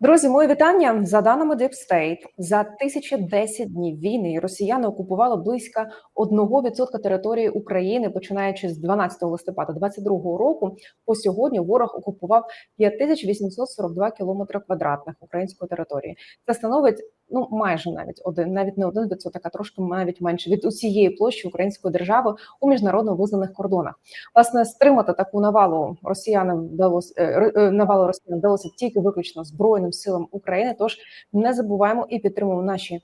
Друзі, мої вітання за даними Deep State, за 1010 днів війни росіяни окупували близько 1% території України, починаючи з 12 листопада 2022 року. По сьогодні ворог окупував 5842 кілометри квадратних української території. Це становить ну майже навіть один, навіть не один відсоток, а трошки навіть менше від усієї площі української держави у міжнародно визнаних кордонах. Власне, стримати таку навалу росіянам вдалося е, е, навалу росіян вдалося тільки виключно збройним силам України. Тож не забуваємо і підтримуємо наші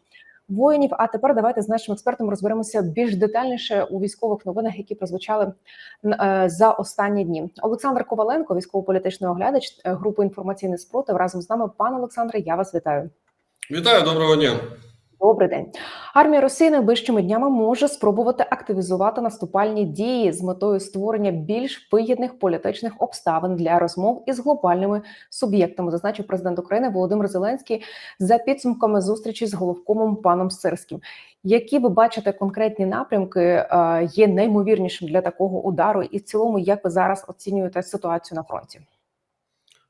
воїнів. А тепер давайте з нашим експертом розберемося більш детальніше у військових новинах, які прозвучали е, за останні дні. Олександр Коваленко, військово-політичний оглядач групи інформаційний спротив. Разом з нами, пане Олександре, я вас вітаю. Вітаю, доброго дня. Добрий день. Армія Росії найближчими днями може спробувати активізувати наступальні дії з метою створення більш вигідних політичних обставин для розмов із глобальними суб'єктами, зазначив президент України Володимир Зеленський за підсумками зустрічі з головкомом паном Сирським. Які ви бачите конкретні напрямки е, є наймовірнішим для такого удару, і в цілому, як ви зараз оцінюєте ситуацію на фронті?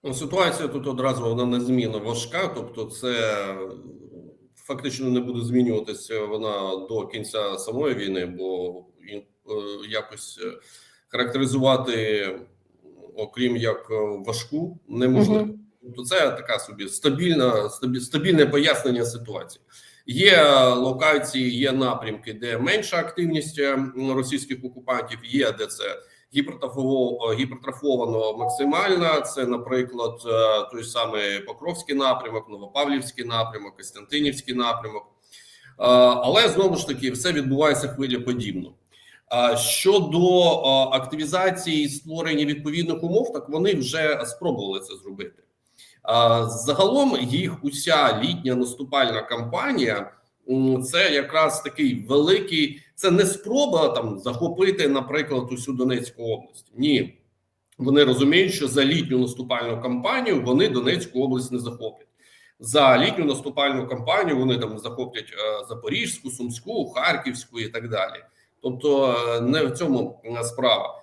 Ну, ситуація тут одразу вона незмінно важка, тобто це фактично не буде змінюватися вона до кінця самої війни, бо е, якось е, характеризувати, окрім як е, важку, неможливо. Мгм. Тобто це така собі стабільна, стабільне пояснення ситуації. Є локації, є напрямки, де менша активність е, російських окупантів, є де це гіпертрафовано максимально. Це, наприклад, е, той самий Покровський напрямок, Новопавлівський напрямок, Костянтинівський напрямок. Е, Але знову ж таки, все відбувається хвилеподібно. А Щодо е, активізації і створення відповідних умов, так вони вже спробували це зробити. Загалом їх уся літня наступальна кампанія це якраз такий великий. Це не спроба там захопити, наприклад, усю Донецьку область. Ні, вони розуміють, що за літню наступальну кампанію вони Донецьку область не захоплять. За літню наступальну кампанію вони там захоплять е, Запорізьку, Сумську, Харківську і так далі. Тобто, е, не в цьому е, справа.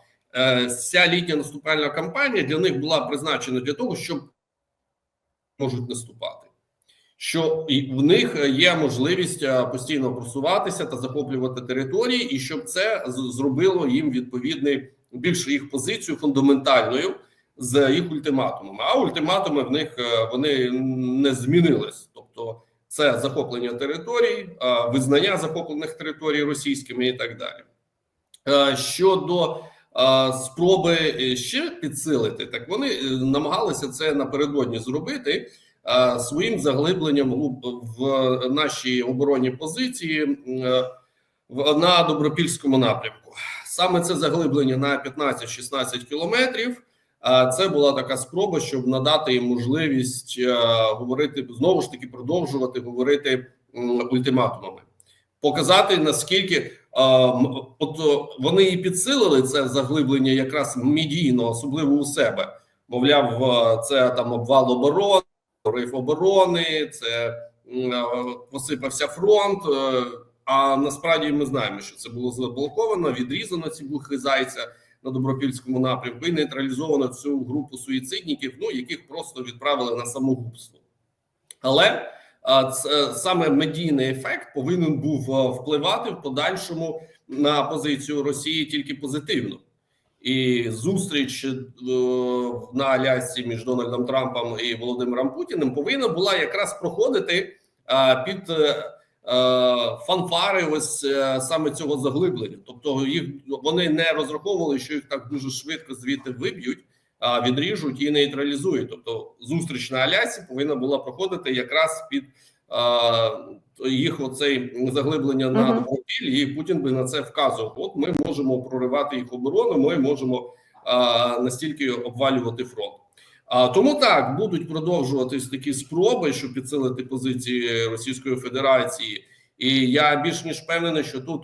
Ця літня наступальна кампанія для них була призначена для того, щоб можуть наступати. Що і в них є можливість е, постійно просуватися та захоплювати території, і щоб це зробило їм відповідний більше їх позицію фундаментальною з їх ультиматумами. А ультиматуми в них е, вони не змінились. Тобто, це захоплення територій, е, визнання захоплених територій російськими і так далі. Щодо спроби ще підсилити, так вони намагалися це напередодні зробити своїм заглибленням глиб- в наші оборонні позиції е, на добропільському напрямку. Саме це заглиблення на 15-16 кілометрів. е, Це була така спроба, щоб надати їм можливість е, говорити знову ж таки, продовжувати говорити ультиматумами, показати наскільки от вони і підсилили це заглиблення якраз медійно, особливо у себе. Мовляв, е, це там обвал оборони, риф оборони, це е, посипався фронт. е, А насправді ми знаємо, що це було заблоковано, відрізано ці бухи зайця на добропільському напрямку і нейтралізовано цю групу суїцидників, ну яких просто відправили на самогубство. Але це саме медійний ефект повинен був впливати в подальшому на позицію Росії тільки позитивно. І зустріч е, на Алясці між Дональдом Трампом і Володимиром Путіним повинна була якраз проходити під е, е, фанфари ось е, саме цього заглиблення. Тобто їх вони не розраховували, що їх так дуже швидко звідти виб'ють, відріжуть і нейтралізують. Тобто, зустріч на Алясі повинна була проходити якраз під їх оцей заглиблення на. Добропіль, і Путін би на це вказував. От ми можемо проривати їх оборону, ми можемо настільки обвалювати фронт. А тому так будуть продовжуватись такі спроби, щоб підсилити позиції Російської Федерації. І я більш ніж впевнений, що тут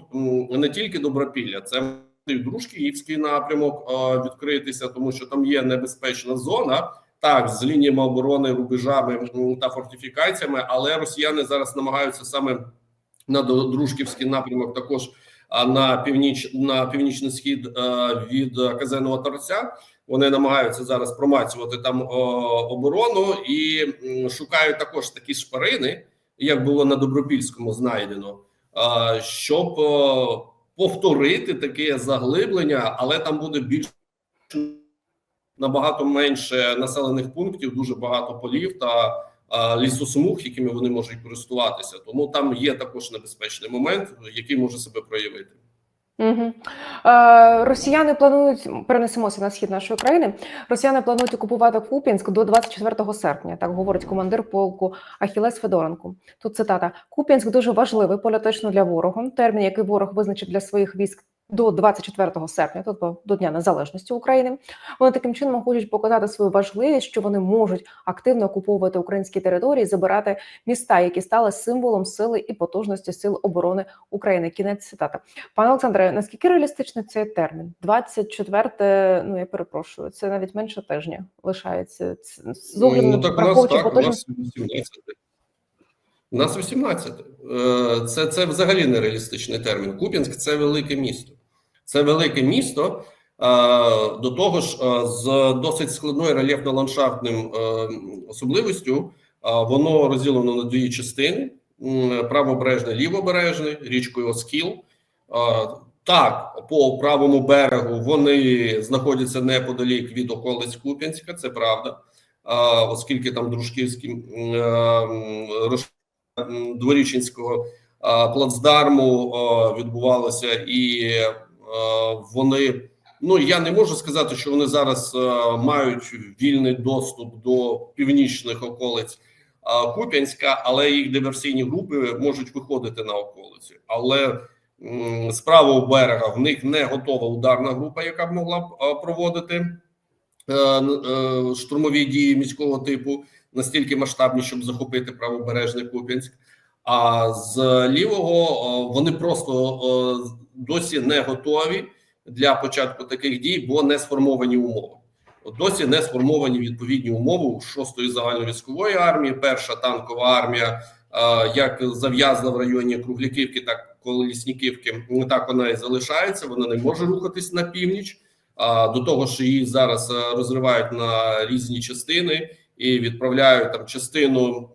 не тільки Добропілля, це і Дружківський напрямок відкритися, тому що там є небезпечна зона. Так, з лініями оборони, рубежами та фортифікаціями, але росіяни зараз намагаються саме на Дружківський напрямок, також на північ на північний схід е, від е, казенного торця. Вони намагаються зараз промацювати там оборону і шукають також такі шпарини, як було на Добропільському знайдено, щоб повторити таке заглиблення, але там буде більш набагато менше населених пунктів, дуже багато полів та лісосмуг, якими вони можуть користуватися. Тому там є також небезпечний момент, який може себе проявити. Угу. Е, росіяни планують перенесемося на схід нашої країни. Росіяни планують окупувати Куп'янськ до 24 серпня. Так говорить командир полку Ахілес Федоренко. Тут цитата: Куп'янськ дуже важливий політично для ворога. Термін, який ворог визначив для своїх військ до 24 серпня, тобто до Дня Незалежності України. Вони таким чином хочуть показати свою важливість, що вони можуть активно окуповувати українські території, забирати міста, які стали символом сили і потужності сил оборони України. Кінець цитати. Пане Олександре, наскільки реалістичний цей термін? 24, ну я перепрошую, це навіть менше тижня лишається. З огляду Ну так нас так, нас 18. У нас 18. Е, Це, це взагалі нереалістичний термін. Куп'янськ це велике місто. Це велике місто. е, До того ж, е, з досить складною рельєфно-ландшафтним е, особливістю, воно розділено на дві частини: м, правобережне, лівобережне, річкою Оскіл. Так, по правому берегу вони знаходяться неподалік від околиць Куп'янська, це правда. Оскільки там дворіченського а, плацдарму відбувалося, і вони ну я не можу сказати, що вони зараз е, мають вільний доступ до північних околиць а, Куп'янська, але їх диверсійні групи можуть виходити на околиці. Але з правого берега в них не готова ударна група, яка б могла б проводити е, е, штурмові дії міського типу настільки масштабні, щоб захопити правобережний Куп'янськ. А з лівого е, вони просто е, досі не готові для початку таких дій, бо не сформовані умови. От Досі не сформовані відповідні умови у 6-ї загальновійськової армії. Перша танкова армія, як зав'язла в районі Кругляківки, так Колісніківки, так вона і залишається. Вона не може рухатись на північ. А до того ж, її зараз розривають на різні частини і відправляють там частину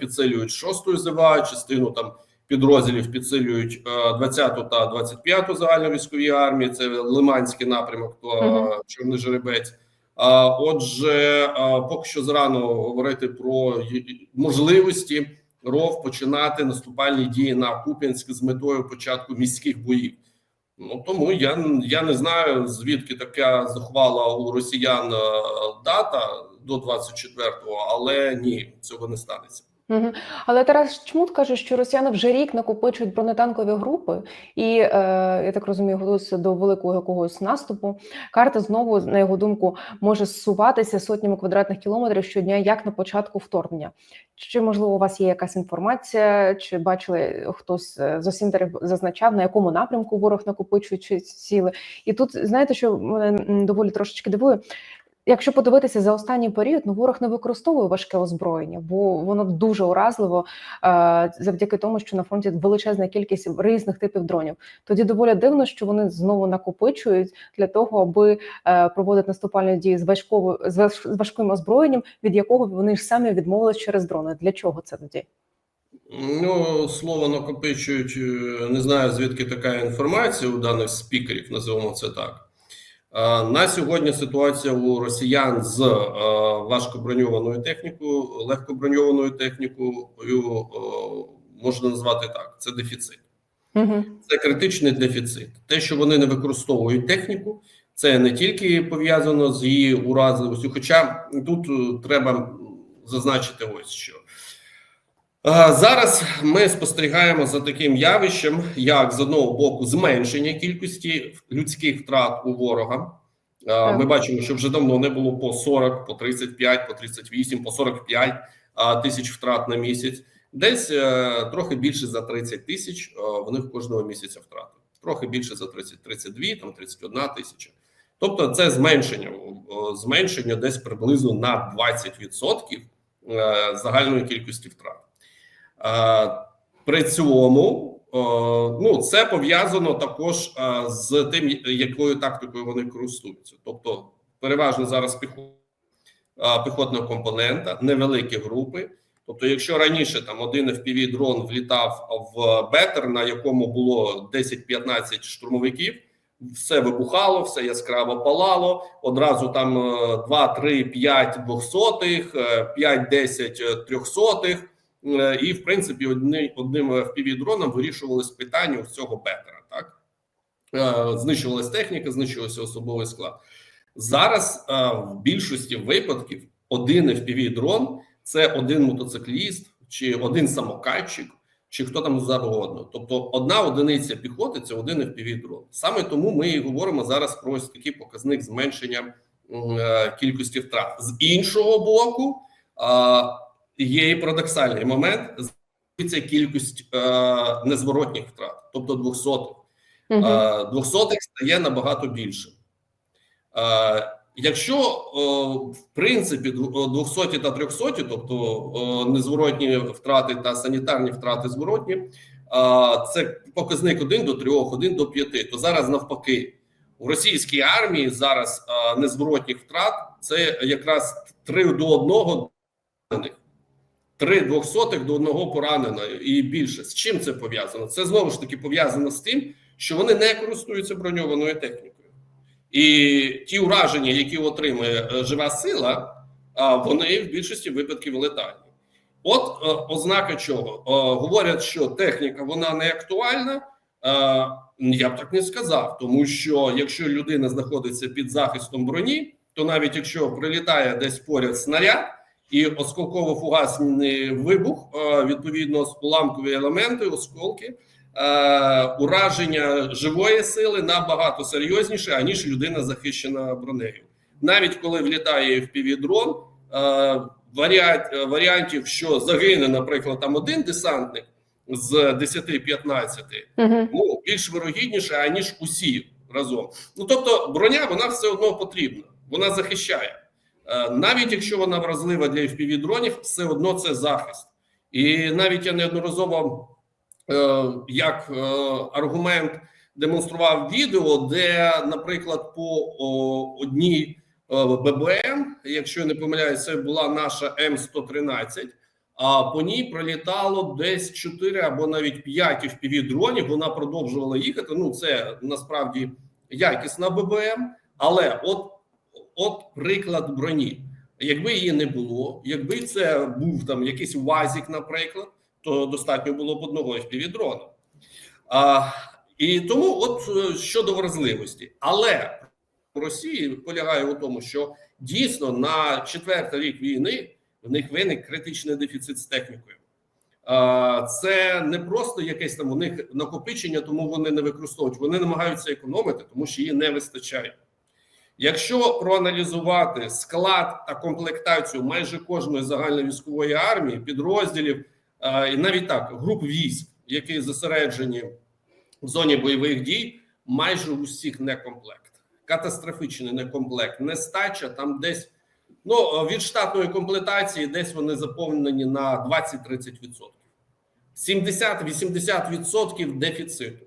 підсилюють 6-ю ЗВА, частину там підрозділів підсилюють е, 20-ту та 25-ту загальновійськові армії. Це Лиманський напрямок, то е, Мгм. Чорний Жеребець. А отже, е, поки що зарано говорити про можливості РОВ починати наступальні дії на Куп'янськ з метою початку міських боїв. Ну тому я, я не знаю звідки така захвала у росіян е, дата до 24-го, але ні, цього не станеться. Але Тарас Чмут каже, що росіяни вже рік накопичують бронетанкові групи, і е, я так розумію, готуються до великого якогось наступу. Карта знову, на його думку, може зсуватися сотнями квадратних кілометрів щодня, як на початку вторгнення. Чи можливо у вас є якась інформація, чи бачили хтось е, з осінтерів зазначав, на якому напрямку ворог накопичує чи сіли? І тут знаєте, що мене доволі трошечки дивує. Якщо подивитися за останній період, ну ворог не використовує важке озброєння, бо воно дуже уразливо е, завдяки тому, що на фронті величезна кількість різних типів дронів. Тоді доволі дивно, що вони знову накопичують для того, аби е, проводити наступальні дії з важковою з важ- з важким озброєнням, від якого вони ж самі відмовились через дрони. Для чого це тоді? Ну, слово накопичують. е, Не знаю звідки така інформація у даних спікерів, називаємо це так. Е, На сьогодні ситуація у росіян з е, важкоброньованою технікою, легкоброньованою технікою е, можна назвати так: це дефіцит. Угу. Це критичний дефіцит. Те, що вони не використовують техніку, це не тільки пов'язано з її уразливістю. Хоча тут треба зазначити ось що. Е, Зараз ми спостерігаємо за таким явищем, як з одного боку зменшення кількості людських втрат у ворога. Е, Так. Ми бачимо, що вже давно не було по 40, по 35, по 38, по 45 тисяч втрат на місяць. Десь е, трохи більше за 30 тисяч е, вони в кожного місяця втрати. Трохи більше за 30, 32, там 31 тисяча. Тобто це зменшення, зменшення десь приблизно на 20% е, загальної кількості втрат. Е, При цьому е, ну, це пов'язано також е, з тим, якою тактикою вони користуються. Тобто, переважно зараз піхо- піхотного компонента, невеликі групи. Тобто, якщо раніше там один fpv дрон влітав в бетер, на якому було 10-15 штурмовиків, все вибухало, все яскраво палало. Одразу там е, 2, 3, 5 двохсотих, 5, 10 трьохсотих. Е, І в принципі, одним одним fpv дроном вирішувалось питання цього бетера. Так Е, знищувалась техніка, знищувався особовий склад. Зараз е, в більшості випадків один fpv дрон це один мотоцикліст чи один самокатчик, чи хто там завгодно. Тобто, одна одиниця піхоти це один fpv дрон. Саме тому ми і говоримо зараз про ось такий показник зменшення е, кількості втрат. З іншого боку, е, є і парадоксальний момент: збільшується кількість е, незворотніх втрат, тобто двохсотих. Е, Двохсотих стає набагато більше. Е, Якщо е, в принципі дв- е, 200 та 300, тобто е, незворотні втрати та санітарні втрати зворотні, е, це показник 1 до 3, 1 до 5, то зараз навпаки у російській армії зараз е, незворотніх втрат це якраз 3 до 1 поранених. 3 двохсотих до одного пораненого і більше. З чим це пов'язано? Це знову ж таки пов'язано з тим, що вони не користуються броньованою технікою. І ті ураження, які отримує е, жива сила, вони в більшості випадків летальні. От е, ознака чого Е, говорять, що техніка вона не актуальна. Я б так не сказав, тому що якщо людина знаходиться під захистом броні, то навіть якщо прилітає десь поряд снаряд і осколково-фугасний вибух, е, відповідно уламкові елементи, осколки, е, ураження живої сили набагато серйозніше, аніж людина захищена бронею. Навіть коли влітає в дрон, е, варіант, варіантів, що загине, наприклад, там один десантник з 10-15, Мгм. ну більш вирогідніше, аніж усі разом. Ну тобто, броня вона все одно потрібна, вона захищає. Е, Навіть якщо вона вразлива для fpv дронів, все одно це захист. І навіть я неодноразово е, як е, аргумент демонстрував відео, де, наприклад, по одній ББМ, якщо я не помиляюсь, це була наша М113, а по ній пролітало десь 4 або навіть 5 fpv дронів. Вона продовжувала їхати. Ну, це насправді якісна ББМ, але от, от приклад броні. Якби її не було, якби це був там якийсь УАЗик, наприклад, то достатньо було б одного fpv дрона. А, і тому, от е, щодо вразливості, але в Росії полягає у тому, що дійсно на четвертий рік війни в них виник критичний дефіцит з технікою. Це не просто якесь там у них накопичення, тому вони не використовують. Вони намагаються економити, тому що її не вистачає. Якщо проаналізувати склад та комплектацію майже кожної загальної військової армії, підрозділів і навіть так груп військ, які зосереджені в зоні бойових дій, майже у всіх некомплект. Катастрофічний некомплект, нестача там десь ну від штатної комплектації, десь вони заповнені на 20-30%. 70-80% дефіциту.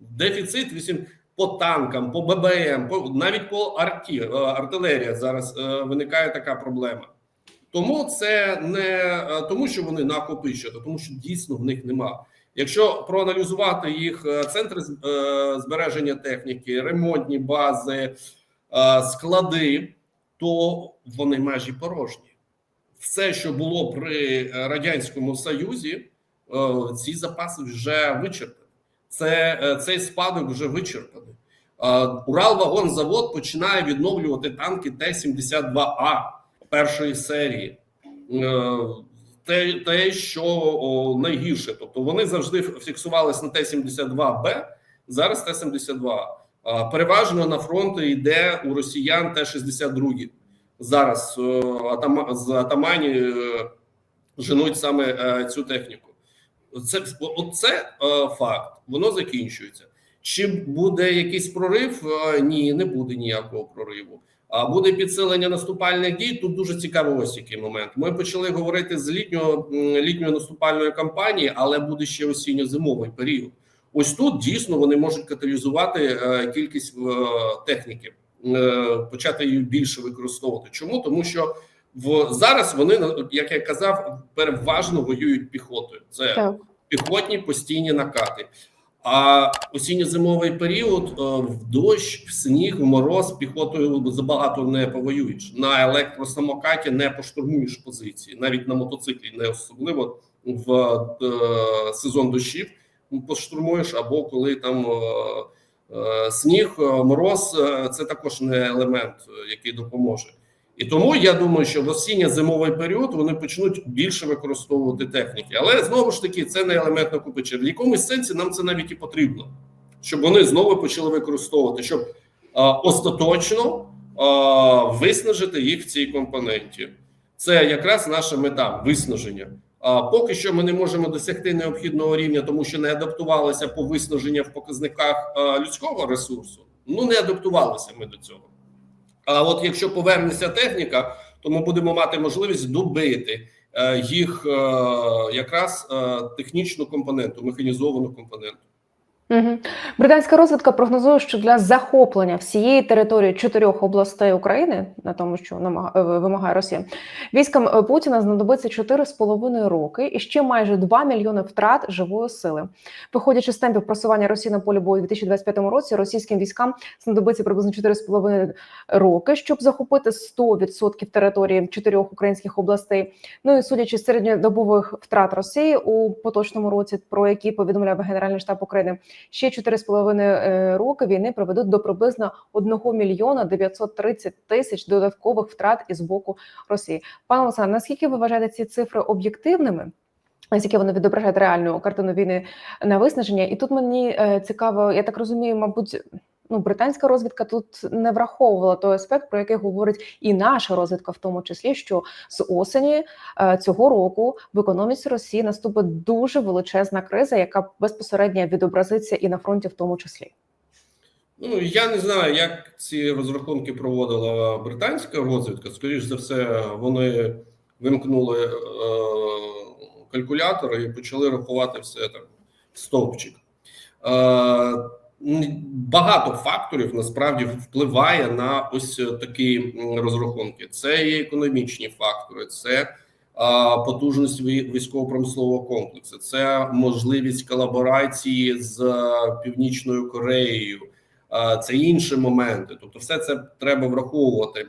Дефіцит 8 по танкам, по ББМ, по навіть по арті, е, артилерія зараз е, виникає така проблема. Тому це не е, тому, що вони накопичують, а тому що дійсно в них нема. Якщо проаналізувати їх е, центри збереження техніки, ремонтні бази, склади, то вони майже порожні. Все, що було при радянському союзі, ці запаси вже вичерпані. Це е, цей спадок вже вичерпаний. Уралвагонзавод починає відновлювати танки Т-72А першої серії. Е, Те, те, що о, найгірше, тобто вони завжди фіксувалися на Т-72Б, зараз Т-72. А, Переважно на фронти йде у росіян Т-62. Зараз е, атама, з атамані е, женуть саме е, цю техніку. Це оце е, факт. Воно закінчується. Чи буде якийсь прорив? Е, Ні, не буде ніякого прориву. А буде підсилення наступальних дій. Тут дуже цікавий ось який момент. Ми почали говорити з літнього літньої наступальної кампанії, але буде ще осінньо-зимовий період. Ось тут дійсно вони можуть каталізувати е, кількість техніки почати її більше використовувати. Чому тому, що в зараз вони як я казав, переважно воюють піхотою. Це Так. піхотні постійні накати. А осінньо-зимовий період е, в дощ, в сніг, в мороз піхотою забагато не повоюєш. На електросамокаті не поштурмуєш позиції, навіть на мотоциклі, не особливо в е, сезон дощів поштурмуєш, або коли там е, сніг, мороз це також не елемент, який допоможе. І тому я думаю, що в осінньо-зимовий період вони почнуть більше використовувати техніки. Але знову ж таки, це не елемент накопичення. В якомусь сенсі нам це навіть і потрібно, щоб вони знову почали використовувати, щоб а, остаточно а, виснажити їх в цій компоненті. Це якраз наша мета виснаження. А поки що ми не можемо досягти необхідного рівня, тому що не адаптувалися по виснаження в показниках а, людського ресурсу. Ну не адаптувалися ми до цього. А от якщо повернеться техніка, то ми будемо мати можливість добити е, їх е, якраз е, технічну компоненту, механізовану компоненту. Угу. Британська розвідка прогнозує, що для захоплення всієї території чотирьох областей України, на тому, що е, вимагає Росія, військам е, Путіна знадобиться 4,5 роки і ще майже 2 мільйони втрат живої сили. Виходячи з темпів просування Росії на полі бою у 2025 році, російським військам знадобиться приблизно 4,5 роки, щоб захопити 100% території чотирьох українських областей. Ну і судячи з середньодобових втрат Росії у поточному році, про які повідомляє Генеральний штаб України. Ще 4,5 е, роки війни приведуть до приблизно 1 мільйона 930 тисяч додаткових втрат із боку Росії. Пане Олександр, наскільки ви вважаєте ці цифри об'єктивними? Наскільки вони відображають реальну картину війни на виснаження? І тут мені е, цікаво, я так розумію, мабуть. Ну, британська розвідка тут не враховувала той аспект, про який говорить і наша розвідка, в тому числі, що з осені е, цього року в економіці Росії наступить дуже величезна криза, яка безпосередньо відобразиться і на фронті, в тому числі. Ну я не знаю, як ці розрахунки проводила британська розвідка. Скоріше за все, вони вимкнули е, калькулятори і почали рахувати все там стовпчик. Е, Багато факторів насправді впливає на ось такі розрахунки. Це є економічні фактори, це потужність військово-промислового комплексу, це можливість колаборації з Північною Кореєю, це інші моменти. Тобто, все це треба враховувати.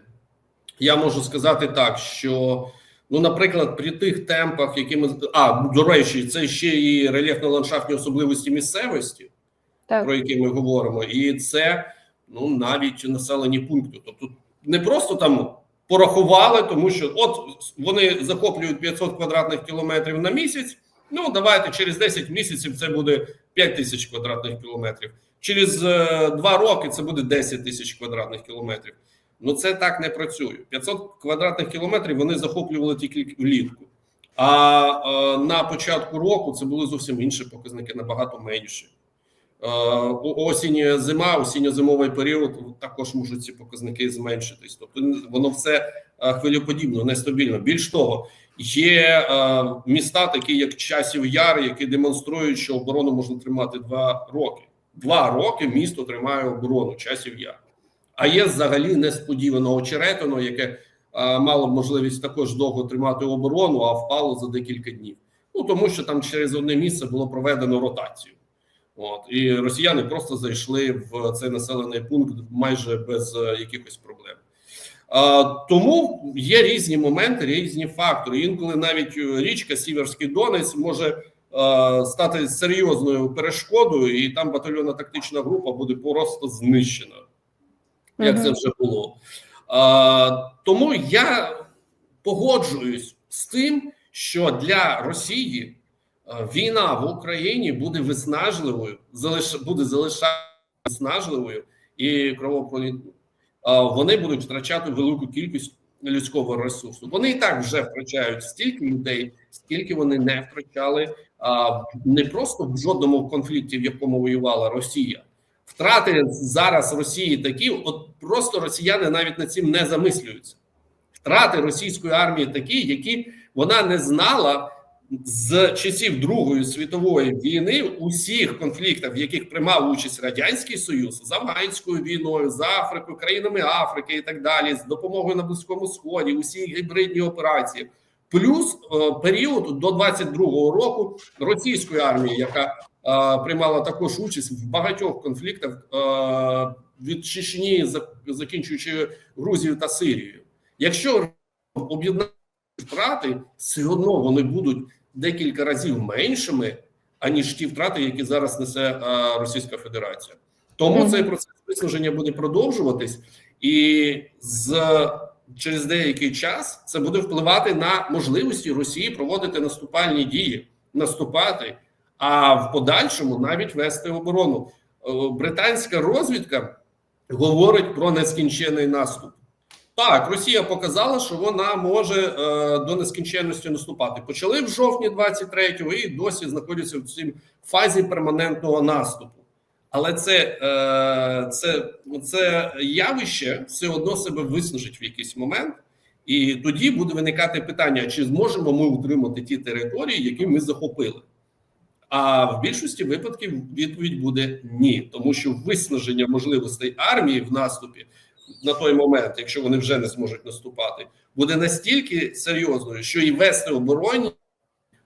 Я можу сказати так, що. Ну, наприклад, при тих темпах, які ми а до речі, це ще і рельєфно-ландшафтні особливості місцевості так. про які ми говоримо, і це ну навіть населені пункти. Тобто не просто там порахували, тому що от вони захоплюють 500 квадратних кілометрів на місяць. Ну давайте через 10 місяців це буде 5 тисяч квадратних кілометрів. Через е, два роки це буде 10 тисяч квадратних кілометрів. Ну це так не працює. 500 квадратних кілометрів вони захоплювали тільки влітку. А е, на початку року це були зовсім інші показники, набагато менші. Е, осінь, зима, осінньо-зимовий період також можуть ці показники зменшитись. Тобто воно все е, хвилеподібно, нестабільно. Більш того, є е, міста, такі як Часів Яр, які демонструють, що оборону можна тримати два роки. Два роки місто тримає оборону часів яр. А є взагалі несподівано очеретино, яке мало можливість також довго тримати оборону, а впало за декілька днів. Ну тому що там через одне місце було проведено ротацію. От і росіяни просто зайшли в цей населений пункт майже без е, якихось проблем. А, Тому є різні моменти, різні фактори. Інколи навіть е, річка Сіверський Донець може а, е, стати серйозною перешкодою, і там батальйонна тактична група буде просто знищена, як це вже було. А, Тому я погоджуюсь з тим, що для Росії. Е, війна в Україні буде виснажливою, залиш буде залишати виснажливою і кровопролітною. Вони будуть втрачати велику кількість людського ресурсу. Вони і так вже втрачають стільки людей, скільки вони не втрачали а, не просто в жодному конфлікті, в якому воювала Росія. Втрати зараз Росії такі, от просто росіяни навіть над цим не замислюються. Втрати російської армії такі, які вона не знала з часів Другої світової війни у всіх конфліктах, в яких приймав участь радянський союз з афганською війною, з Африкою, країнами Африки і так далі, з допомогою на близькому сході, усі гібридні операції, плюс е, період до 22-го року російської армії, яка е, приймала також участь в багатьох конфліктах е, від Чечні, закінчуючи Грузією та Сирією. Якщо об'єднати втрати, все одно вони будуть декілька разів меншими, аніж ті втрати, які зараз несе е, Російська Федерація. Тому Мгм. цей процес виснаження буде продовжуватись, і з через деякий час це буде впливати на можливості Росії проводити наступальні дії, наступати, а в подальшому навіть вести оборону. Е, Британська розвідка говорить про нескінчений наступ. Так, Росія показала, що вона може е, до нескінченності наступати. Почали в жовтні 23-го і досі знаходяться в цій фазі перманентного наступу. Але це, е, це, це явище все одно себе виснажить в якийсь момент, і тоді буде виникати питання: чи зможемо ми утримати ті території, які ми захопили? А в більшості випадків відповідь буде ні, тому що виснаження можливостей армії в наступі на той момент, якщо вони вже не зможуть наступати, буде настільки серйозною, що і вести оборонні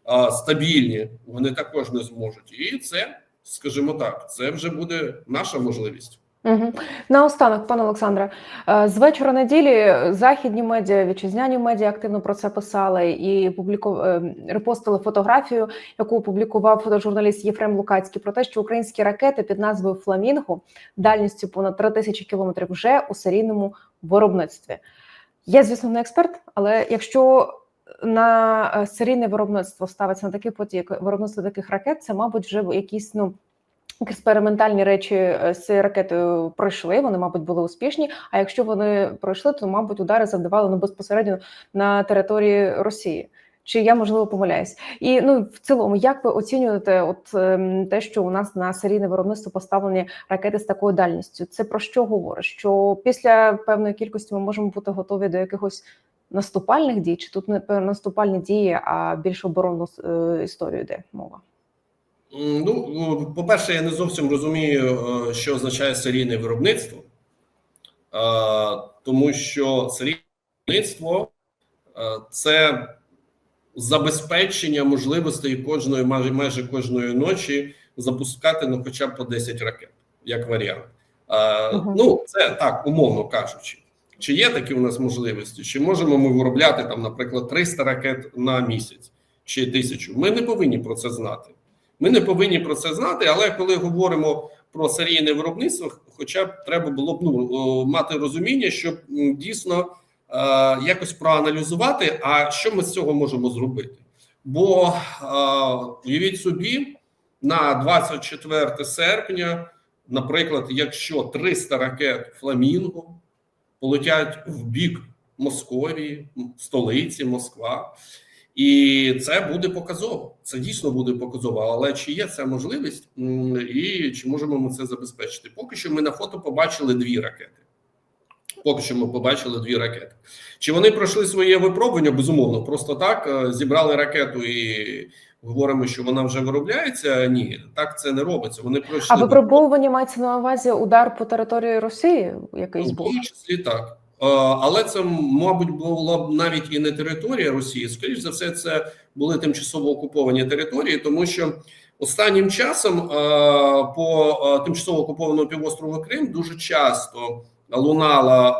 а, стабільні вони також не зможуть. І це, скажімо так, це вже буде наша можливість. Угу. Наостанок, пане Олександре, е, з вечора неділі західні медіа, вітчизняні медіа активно про це писали і публіку... е, репостили фотографію, яку опублікував фотожурналіст Єфрем Лукацький, про те, що українські ракети під назвою Фламінго дальністю понад 3 тисячі кілометрів вже у серійному виробництві. Я, звісно, не експерт, але якщо на е, серійне виробництво ставиться на такий потік виробництво таких ракет, це, мабуть, вже якісь ну. Експериментальні речі е, з ракетою пройшли, вони, мабуть, були успішні. А якщо вони пройшли, то мабуть удари завдавали ну безпосередньо на території Росії. Чи я можливо помиляюсь? І ну в цілому, як ви оцінюєте, от ем, те, що у нас на серійне виробництво поставлені ракети з такою дальністю? Це про що говорить? Що після певної кількості ми можемо бути готові до якихось наступальних дій? Чи тут не наступальні дії, а більш оборонну е, історію йде мова? М, Ну, по-перше, я не зовсім розумію, е, що означає серійне виробництво, тому що серійне виробництво е, це забезпечення можливостей кожної майже майже кожної ночі запускати ну, хоча б по 10 ракет, як варіант. Мгм. Ну, це так, умовно кажучи. Чи є такі у нас можливості? Чи можемо ми виробляти там, наприклад, 300 ракет на місяць чи тисячу? Ми не повинні про це знати. Ми не повинні про це знати, але коли говоримо про серійне виробництво, хоча б треба було б ну мати розуміння, щоб дійсно е, якось проаналізувати, а що ми з цього можемо зробити. Бо е, уявіть собі, на 24 серпня, наприклад, якщо 300 ракет Фламінго полетять в бік Московії, столиці Москва. І це буде показово. Це дійсно буде показово. Але чи є ця можливість, і чи можемо ми це забезпечити? Поки що ми на фото побачили дві ракети. Поки що ми побачили дві ракети. Чи вони пройшли своє випробування? Безумовно, просто так е, зібрали ракету і говоримо, що вона вже виробляється. Ні, так це не робиться. Вони пройшли А випробовування мається на увазі удар по території Росії, якийсь в був? тому числі так. Е, Але це, мабуть, була б навіть і не територія Росії. Скоріш за все, це були тимчасово окуповані території, тому що останнім часом е, по е, тимчасово окупованому півострову Крим дуже часто лунало,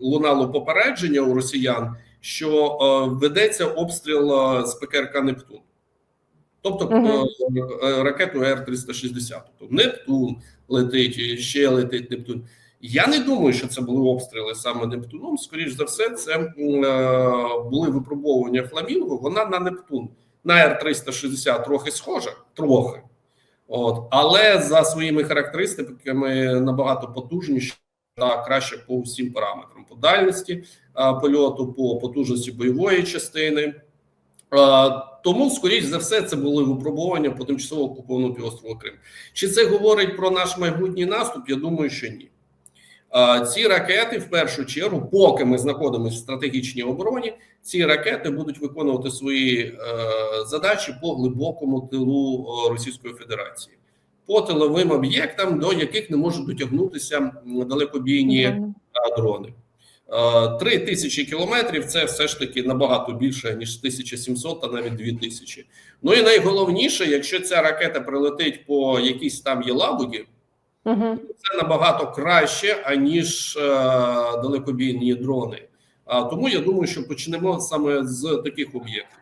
лунало попередження у росіян, що ведеться обстріл з ПКРК Нептун. Тобто ракету Р-360. Тобто Нептун летить, ще летить Нептун. Я не думаю, що це були обстріли саме Нептуном. Скоріш за все, це е, були випробовування Фламінго. Вона на Нептун на Р-360 трохи схожа, трохи. От, але за своїми характеристиками набагато потужніше та краще по всім параметрам: по дальності е, польоту, по потужності бойової частини. Е, Тому, скоріш за все, це були випробування по тимчасово окупованому півострову Крим. Чи це говорить про наш майбутній наступ? Я думаю, що ні. А ці ракети, в першу чергу, поки ми знаходимося в стратегічній обороні, ці ракети будуть виконувати свої е, задачі по глибокому тилу е, Російської Федерації, по тиловим об'єктам, до яких не можуть дотягнутися далекобійні дрони. Е, Три тисячі кілометрів це все ж таки набагато більше ніж 1700 та навіть 2000. Ну і найголовніше, якщо ця ракета прилетить по якійсь там Єлабуді, Мгм. це набагато краще аніж е, далекобійні дрони. А тому я думаю, що почнемо саме з таких об'єктів.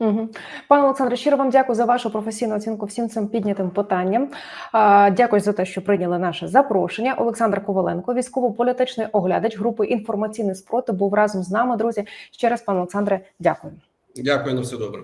Мгм. Пане Олександре, щиро вам дякую за вашу професійну оцінку всім цим піднятим питанням. Дякую за те, що прийняли наше запрошення. Олександр Коваленко, військово-політичний оглядач групи інформаційний спротив, був разом з нами. Друзі, ще раз, пане Олександре, дякую. Дякую на все добре.